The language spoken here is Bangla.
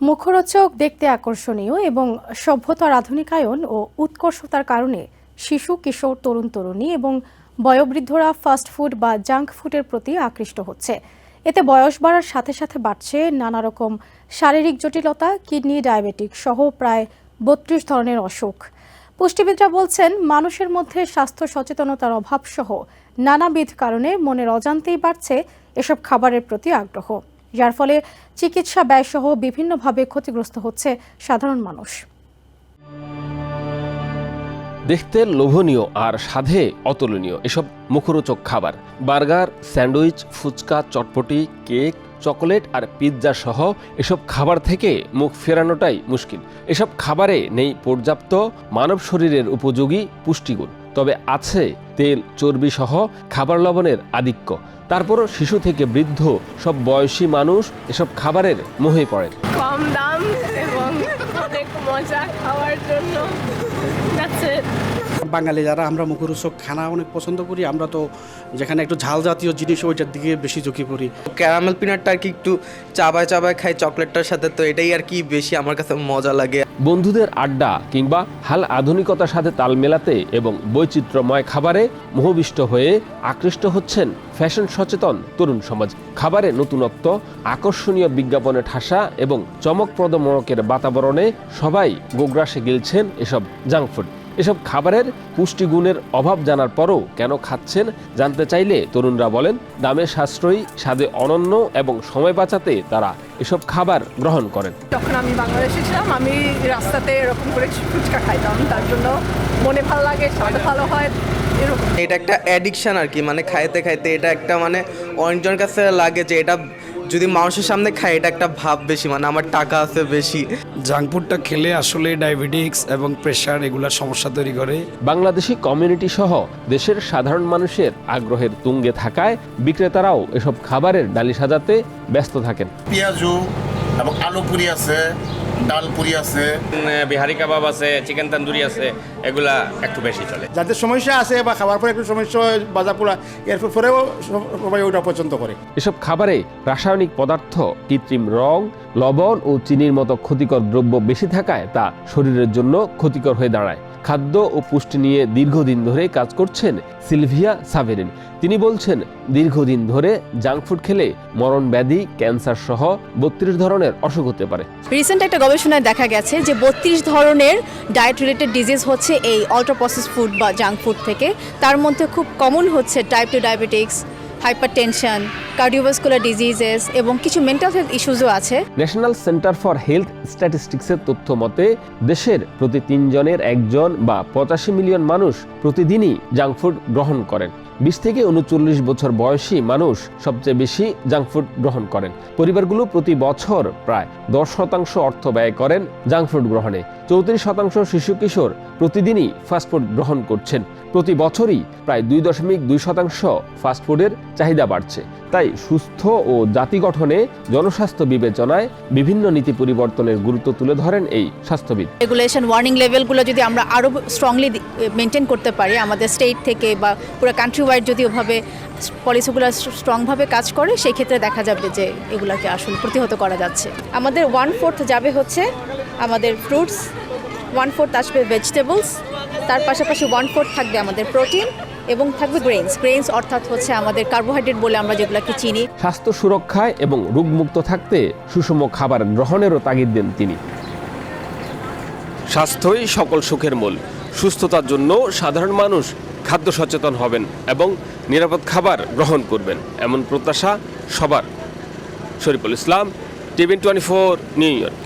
মুখরোচক, দেখতে আকর্ষণীয় এবং সভ্যতার আধুনিকায়ন ও উৎকর্ষতার কারণে শিশু, কিশোর, তরুণ, তরুণী এবং বয়োবৃদ্ধরা ফাস্ট ফুড বা জাঙ্ক ফুডের প্রতি আকৃষ্ট হচ্ছে। এতে বয়স বাড়ার সাথে সাথে বাড়ছে নানা রকম শারীরিক জটিলতা, কিডনি, ডায়াবেটিক সহ প্রায় বত্রিশ ধরনের অসুখ। পুষ্টিবিদরা বলছেন, মানুষের মধ্যে স্বাস্থ্য সচেতনতার অভাব সহ নানাবিধ কারণে মনের অজান্তেই বাড়ছে এসব খাবারের প্রতি আগ্রহ। যার ফলে চিকিৎসা ব্যয়সহ বিভিন্নভাবে ক্ষতিগ্রস্ত হচ্ছে সাধারণ মানুষ। দেখতে লোভনীয় আর স্বাদে অতুলনীয় এসব মুখরোচক খাবার। Burger, sandwich, fuchka, chotpoti, cake, chocolate আর পিৎজা সহ এসব খাবার থেকে মুখ ফেরানোটাই মুশকিল। এসব খাবারে নেই পর্যাপ্ত মানব শরীরের উপযোগী পুষ্টিগুণ। তবে আছে তেল চর্বি সহ খাবার লবণের আধিক্য তারপরও শিশু থেকে বৃদ্ধ, সব বয়সী মানুষ এসব খাবারের মোহে পড়েন কম দাম এবং মজা খাওয়ার জন্য. বাঙালি যারা আমরা মুখরোচক খানা অনেক পছন্দ করি আমরা তো যেখানে একটু ঝাল জাতীয় জিনিস ওইটার দিকে বেশি ঝুঁকি পড়ি। ক্যারামেল পিনাটটা আর কি একটু চাবায় চাবায় খাই চকলেটটার সাথে তো এটাই আর কি বেশি আমার কাছে মজা লাগে। বন্ধুদের আড্ডা কিংবা হাল আধুনিকতার সাথে তাল মেলাতে এবং বৈচিত্র্যময় খাবারে মোহবিষ্ট হয়ে আকৃষ্ট হচ্ছেন ফ্যাশন সচেতন তরুণ সমাজ। খাবারে নতুনত্ব আকর্ষণীয় বিজ্ঞাপনে ঠাসা এবং চমকপ্রদ মোড়কের বাতাবরণে সবাই গোগ্রাসে গিলছেন এসব জাঙ্ক ফুড। এসব খাবারের পুষ্টিগুণের অভাব জানার পরও কেন খাচ্ছেন জানতে চাইলে তরুণরা বলেন দামে সাশ্রয়ী স্বাদে অনন্য এবং সময় বাঁচাতে তারা এসব খাবার গ্রহণ করেন। যখন আমি বাংলাদেশে ছিলাম আমি রাস্তাতে এরকম করে ফুচকা খাইতাম তার জন্য মনে ভালো লাগে স্বাদ ভালো হয় এরকম। এটা একটা অ্যাডিকশান আর কি মানে খাইতে খাইতে এটা একটা মানে অনেকজনের কাছে লাগে যে এটা যদি মানুষের সামনে খাই এটা একটা ভাব বেশি মানে আমার টাকা আছে বেশি। জাঙ্ক ফুডটা খেলে আসলে ডায়াবেটিক্স এবং প্রেশার এগুলোর সমস্যা তৈরি করে। বাংলাদেশি কমিউনিটি সহ দেশের সাধারণ মানুষের আগ্রহের তুঙ্গে থাকায় বিক্রেতারাও এসব খাবারের ডালি সাজাতে ব্যস্ত থাকেন। পেঁয়াজু এবং আলু পুরি আছে ডাল পুরি আছে। বিহারি কাবাব আছে চিকেন তন্দুরি আছে। এগুলা একটু বেশি চলে। যাদের সমস্যা আছে বা খাবার পরে একটু সমস্যা হয় বাজা পোড়া এর পরেও সবাই ওটা পছন্দ করে। এসব খাবারে রাসায়নিক পদার্থ কৃত্রিম রং লবণ ও চিনির মতো ক্ষতিকর দ্রব্য বেশি থাকায় তা শরীরের জন্য ক্ষতিকর হয়ে দাঁড়ায়। খাদ্য ও পুষ্টি নিয়ে দীর্ঘদিন ধরে কাজ করছেন সিলভিয়া সাভেরিন। তিনি বলছেন দীর্ঘদিন ধরে জাঙ্ক ফুড খেলে মরণ ব্যাধি ক্যান্সার সহ বত্রিশ ধরনের অসুখ হতে পারে। রিসেন্ট একটা গবেষণায় দেখা গেছে যে বত্রিশ ধরনের ডায়েট রিলেটেড ডিজিজ হচ্ছে এই অল্ট্রা প্রসেস ফুড বা জাঙ্ক ফুড থেকে। তার মধ্যে খুব কমন হচ্ছে type two diabetics hypertension cardiovascular diseases এবং কিছু মেন্টাল হেলথ ইস্যুজও আছে। ন্যাশনাল সেন্টার ফর হেলথ স্ট্যাটিস্টিক্সের তথ্য মতে, দেশের প্রতি তিনজনের একজন বা পঁচাশি মিলিয়ন মানুষ প্রতিদিনই জাঙ্ক ফুড গ্রহণ করেন। বিশ থেকে উনচল্লিশ বছর বয়সী মানুষ সবচেয়ে বেশি জাঙ্ক ফুড গ্রহণ করেন। পরিবারগুলো প্রতি বছর প্রায় দশ শতাংশ অর্থ ব্যয় করেন জাঙ্ক ফুড গ্রহণে। চৌত্রিশ শতাংশ শিশু কিশোর প্রতিদিনই ফাস্টফুড গ্রহণ করছেন। প্রতি বছরই প্রায় দুই দশমিক দুই শতাংশ ফাস্টফুডের চাহিদা বাড়ছে। তাই সুস্থ ও জাতি গঠনে জনস্বাস্থ্য বিবেচনায় বিভিন্ন নীতি পরিবর্তনের গুরুত্ব তুলে ধরেন এই স্বাস্থ্যবিদ। রেগুলেশন ওয়ার্নিং লেভেলগুলো যদি আমরা আরও স্ট্রংলি মেনটেন করতে পারি আমাদের স্টেট থেকে বা পুরো কান্ট্রি ওয়াইড যদি ওভাবে পলিসিগুলো স্ট্রংভাবে কাজ করে সেই ক্ষেত্রে দেখা যাবে যে এগুলাকে আসলে প্রতিহত করা যাচ্ছে। আমাদের ওয়ান ফোর্থ যাবে হচ্ছে আমাদের ফ্রুটস ওয়ান ফোর্থ আসবে ভেজিটেবলস তার পাশাপাশি ওয়ান ফোর্থ থাকবে আমাদের প্রোটিন এবং থাকবে গ্রেনস গ্রেনস অর্থাৎ হচ্ছে আমাদের কার্বোহাইড্রেট বলে আমরা যেগুলোকে চিনি। স্বাস্থ্য সুরক্ষায় এবং রোগমুক্ত থাকতে সুষম খাবার গ্রহণেরও তাগিদ দেন তিনি। স্বাস্থ্যই সকল সুখের মূল। সুস্থতার জন্য সাধারণ মানুষ খাদ্য সচেতন হবেন এবং নিরাপদ খাবার গ্রহণ করবেন এমন প্রত্যাশা সবার। Shariful Islam TVN twenty four New York.